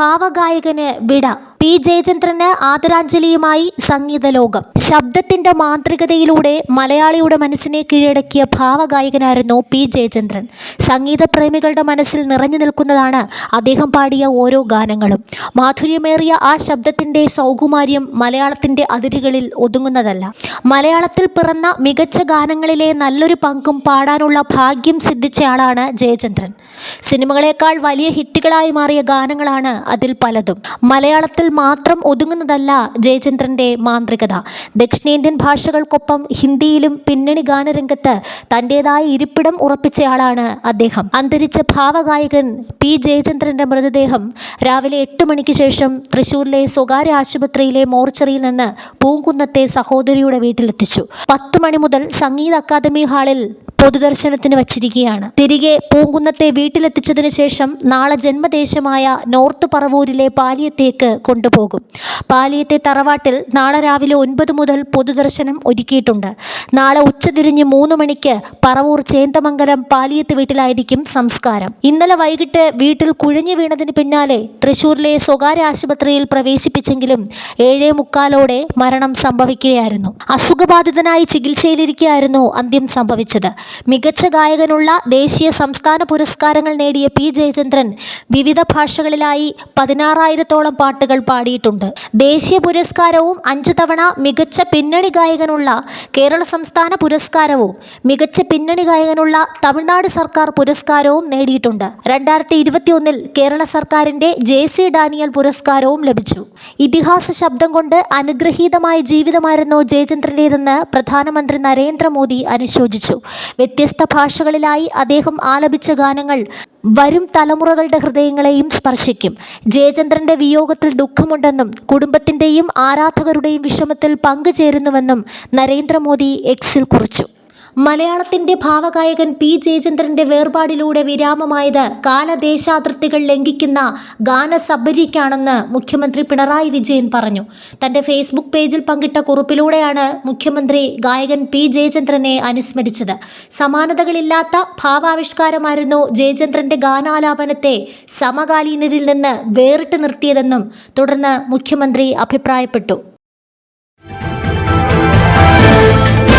ഭാവഗായകന് വിട. പി ജയചന്ദ്രന് ആദരാഞ്ജലിയുമായി സംഗീത ലോകം ശബ്ദത്തിന്റെ മാന്ത്രികതയിലൂടെ മലയാളിയുടെ മനസ്സിനെ കീഴടക്കിയ ഭാവഗായകനായിരുന്നു പി ജയചന്ദ്രൻ. സംഗീതപ്രേമികളുടെ മനസ്സിൽ നിറഞ്ഞു നിൽക്കുന്നതാണ് അദ്ദേഹം പാടിയ ഓരോ ഗാനങ്ങളും. മാധുര്യമേറിയ ആ ശബ്ദത്തിന്റെ സൗകുമാര്യം മലയാളത്തിന്റെ അതിരുകളിൽ ഒതുങ്ങുന്നതല്ല. മലയാളത്തിൽ പിറന്ന മികച്ച ഗാനങ്ങളിലെ നല്ലൊരു പങ്കും പാടാനുള്ള ഭാഗ്യം സിദ്ധിച്ചയാളാണ് ജയചന്ദ്രൻ. സിനിമകളെക്കാൾ വലിയ ഹിറ്റുകളായി മാറിയ ഗാനങ്ങളാണ് അതിൽ പലതും. മലയാളത്തിൽ മാത്രം ഒതുങ്ങുന്നതല്ല ജയചന്ദ്രന്റെ മാന്ത്രികത. ദക്ഷിണേന്ത്യൻ ഭാഷകൾക്കൊപ്പം ഹിന്ദിയിലും പിന്നണി ഗാനരംഗത്ത് തന്റെതായ ഇരിപ്പിടം ഉറപ്പിച്ചയാളാണ് അദ്ദേഹം. അന്തരിച്ച ഭാവഗായകൻ പി ജയചന്ദ്രന്റെ മൃതദേഹം രാവിലെ എട്ട് മണിക്ക് ശേഷം തൃശൂരിലെ സ്വകാര്യ ആശുപത്രിയിലെ മോർച്ചറിയിൽ നിന്ന് പൂങ്കുന്നത്തെ സഹോദരിയുടെ വീട്ടിലെത്തിച്ചു. പത്ത് മണി മുതൽ സംഗീത അക്കാദമി ഹാളിൽ പൊതുദർശനത്തിന് വച്ചിരിക്കുകയാണ്. തിരികെ പൂങ്കുന്നത്തെ വീട്ടിലെത്തിച്ചതിനു ശേഷം നാളെ ജന്മദേശമായ നോർത്ത് പറവൂരിലെ പാലിയത്തേക്ക് കൊണ്ടുപോകും. പാലിയത്തെ തറവാട്ടിൽ നാളെ രാവിലെ ഒൻപത് മുതൽ പൊതുദർശനം ഒരുക്കിയിട്ടുണ്ട്. നാളെ ഉച്ചതിരിഞ്ഞ് മൂന്ന് മണിക്ക് പറവൂർ ചേന്തമംഗലം പാലിയത്ത് വീട്ടിലായിരിക്കും സംസ്കാരം. ഇന്നലെ വൈകിട്ട് വീട്ടിൽ കുഴഞ്ഞു വീണതിന് പിന്നാലെ തൃശൂരിലെ സ്വകാര്യ ആശുപത്രിയിൽ പ്രവേശിപ്പിച്ചെങ്കിലും ഏഴേ മുക്കാലോടെ മരണം സംഭവിക്കുകയായിരുന്നു. അസുഖബാധിതനായി ചികിത്സയിലിരിക്കുകയായിരുന്നു അന്ത്യം സംഭവിച്ചത്. മികച്ച ഗായകനുള്ള ദേശീയ സംസ്ഥാന പുരസ്കാരങ്ങൾ നേടിയ പി ജയചന്ദ്രൻ വിവിധ ഭാഷകളിലായി പതിനാറായിരത്തോളം പാട്ടുകൾ പാടിയിട്ടുണ്ട്. ദേശീയ പുരസ്കാരവും അഞ്ചു തവണ മികച്ച പിന്നണി ഗായകനുള്ള കേരള സംസ്ഥാന പുരസ്കാരവും മികച്ച പിന്നണി ഗായകനുള്ള തമിഴ്നാട് സർക്കാർ പുരസ്കാരവും നേടിയിട്ടുണ്ട്. രണ്ടായിരത്തി ഇരുപത്തിയൊന്നിൽ കേരള സർക്കാരിന്റെ ജെ സി ഡാനിയൽ പുരസ്കാരവും ലഭിച്ചു. ഇതിഹാസ ശബ്ദം കൊണ്ട് അനുഗ്രഹീതമായ ജീവിതമായിരുന്നു ജയചന്ദ്രന്റേതെന്ന് പ്രധാനമന്ത്രി നരേന്ദ്രമോദി അനുശോചിച്ചു. വ്യത്യസ്ത ഭാഷകളിലായി അദ്ദേഹം ആലപിച്ച ഗാനങ്ങൾ വരും തലമുറകളുടെ ഹൃദയങ്ങളെയും സ്പർശിക്കും. ജയചന്ദ്രന്റെ വിയോഗത്തിൽ ദുഃഖമുണ്ടെന്നും കുടുംബത്തിന്റെയും ആരാധകരുടെയും വിഷമത്തിൽ പങ്കുചേരുന്നുവെന്നും നരേന്ദ്രമോദി എക്സിൽ കുറിച്ചു. മലയാളത്തിന്റെ ഭാവഗായകൻ പി ജയചന്ദ്രന്റെ വേർപാടിലൂടെ വിരാമമായത് കാലദേശാതിർത്തികൾ ലംഘിക്കുന്ന ഗാനസബരിക്കാണെന്ന് മുഖ്യമന്ത്രി പിണറായി വിജയൻ പറഞ്ഞു. തന്റെ ഫേസ്ബുക്ക് പേജിൽ പങ്കിട്ട കുറിപ്പിലൂടെയാണ് മുഖ്യമന്ത്രി ഗായകൻ പി ജയചന്ദ്രനെ അനുസ്മരിച്ചത്. സമാനതകളില്ലാത്ത ഭാവാവിഷ്കാരമായിരുന്നു ജയചന്ദ്രന്റെ ഗാനാലാപനത്തെ സമകാലീനരിൽ നിന്ന് വേറിട്ട് നിർത്തിയതെന്നും തുടർന്ന് മുഖ്യമന്ത്രി അഭിപ്രായപ്പെട്ടു.